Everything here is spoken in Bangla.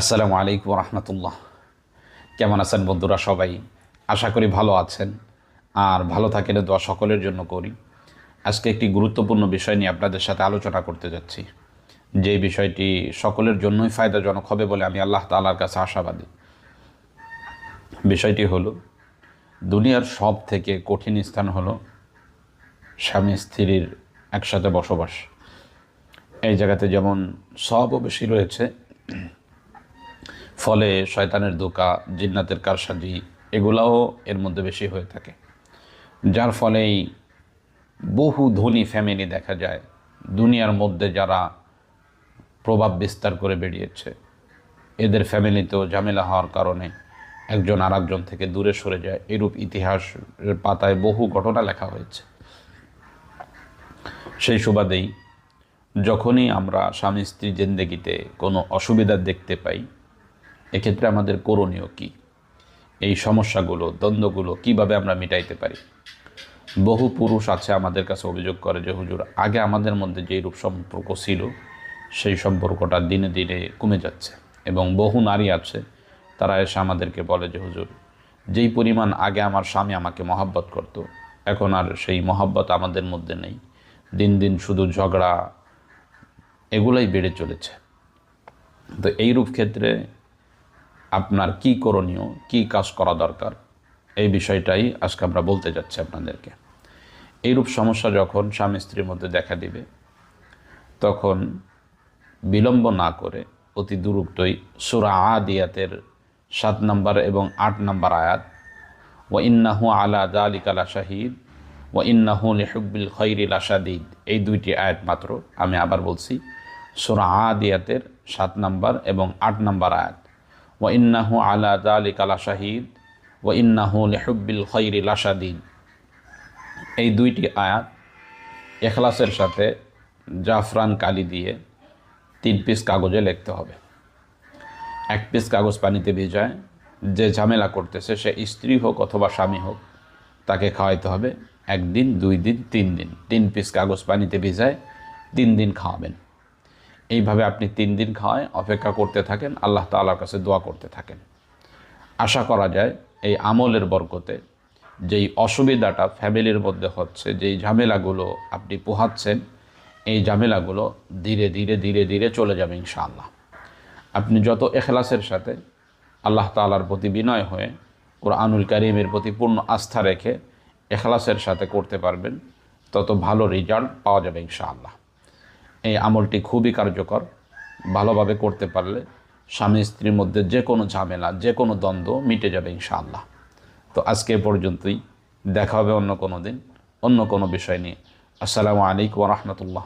আসসালামু আলাইকুম রহমতুল্লাহ। কেমন আছেন বন্ধুরা সবাই? আশা করি ভালো আছেন আর ভালো থাকেন, দোয়া সকলের জন্য করি। আজকে একটি গুরুত্বপূর্ণ বিষয় নিয়ে আপনাদের সাথে আলোচনা করতে যাচ্ছি। যে বিষয়টি সকলের জন্যই ফায়দাজনক হবে বলে আমি আল্লাহ তালার কাছে আশাবাদী। বিষয়টি হলো, দুনিয়ার সব থেকে কঠিন স্থান হলো স্বামী স্ত্রীর একসাথে বসবাস। এই জায়গাতে যেমন সবও বেশি রয়েছে ফলে শয়তানের দোকা জিন্নাতের কারসাজি এগুলাও এর মধ্যে বেশি হয়ে থাকে। যার ফলেই বহু ধনী ফ্যামিলি দেখা যায়, দুনিয়ার মধ্যে যারা প্রভাব বিস্তার করে বেরিয়েছে। এদের ফ্যামিলিতেও ঝামেলা হওয়ার কারণে একজন আরেকজন থেকে দূরে সরে যায়। এরূপ ইতিহাসের পাতায় বহু ঘটনা লেখা হয়েছে। সেই সুবাদেই যখনই আমরা স্বামী স্ত্রী জেন্দেগিতে কোনো অসুবিধা দেখতে পাই এক্ষেত্রে আমাদের করণীয় কী? এই সমস্যাগুলো, দ্বন্দ্বগুলো কীভাবে আমরা মিটাইতে পারি? বহু পুরুষ আছে আমাদের কাছে অভিযোগ করে যে, হুজুর, আগে আমাদের মধ্যে যেই রূপ সম্পর্ক ছিল, সেই সম্পর্কটা দিনে দিনে কমে যাচ্ছে। এবং বহু নারী আছে, তারা এসে আমাদেরকে বলে যে, হুজুর, যেই পরিমাণ আগে আমার স্বামী আমাকে মহাব্বত করত, এখন আর সেই মহাব্বত আমাদের মধ্যে নেই। দিন দিন শুধু ঝগড়া, এগুলাই বেড়ে চলেছে। তো এইরূপ ক্ষেত্রে আপনার কি করণীয়, কি কাজ করা দরকার? এই বিষয়টাই আজকে আমরা বলতে যাচ্ছি আপনাদেরকে। এইরূপ সমস্যা যখন স্বামী স্ত্রীর মধ্যে দেখা দিবে, তখন বিলম্ব না করে অতি দুরুক্তই সুরা আদিয়াতের সাত নম্বর এবং আট নম্বর আয়াত ও ইন্নাহু আলা দালিক আলা শাহিদ ও ইন্নাহু লেহব্বিল খৈরিল আসাদিদ এই দুইটি আয়াত মাত্র আমি আবার বলছি, সুরা আদিয়াতের সাত নম্বর এবং আট নম্বর আয়াত। ও ইন্নাহু আলা দালিক আলা শাহিদ ও ইন্নাহু লেহব্বিল খৈরিল আসাদিদ এই দুইটি আয়াত এখলাসের সাথে জাফরান কালি দিয়ে তিন পিস কাগজে লিখতে হবে। এক পিস কাগজ পানিতে ভিজায়, যে ঝামেলা করতেছে সে স্ত্রী হোক অথবা স্বামী হোক, তাকে খাওয়াইতে হবে। একদিন, দুই দিন, তিন দিন। তিন পিস কাগজ পানিতে ভিজায়, তিন দিন খাওয়াবেন। এইভাবে আপনি তিন দিন খাওয়ায়, অপেক্ষা করতে থাকেন, আল্লাহ তালার কাছে দোয়া করতে থাকেন। আশা করা যায় এই আমলের বরকতে যেই অসুবিধাটা ফ্যামিলির মধ্যে হচ্ছে, যেই ঝামেলাগুলো আপনি পোহাচ্ছেন, এই ঝামেলাগুলো ধীরে ধীরে ধীরে ধীরে চলে যাবে ইনশাআল্লাহ। আপনি যত এখলাসের সাথে আল্লাহ তালার প্রতি বিনয় হয়ে কোরআনুল করিমের প্রতি পূর্ণ আস্থা রেখে এখলাসের সাথে করতে পারবেন, তত ভালো রেজাল্ট পাওয়া যাবে ইনশাআল্লাহ। এই আমলটি খুবই কার্যকর, ভালোভাবে করতে পারলে স্বামী স্ত্রীর মধ্যে যে কোনো ঝামেলা, যে কোনো দ্বন্দ্ব মিটে যাবে ইনশাআল্লাহ। তো আজকে পর্যন্তই, দেখা হবে অন্য কোনো দিন, অন্য কোনো বিষয় নিয়ে। আসসালামু আলাইকুম রহমতুল্লাহ।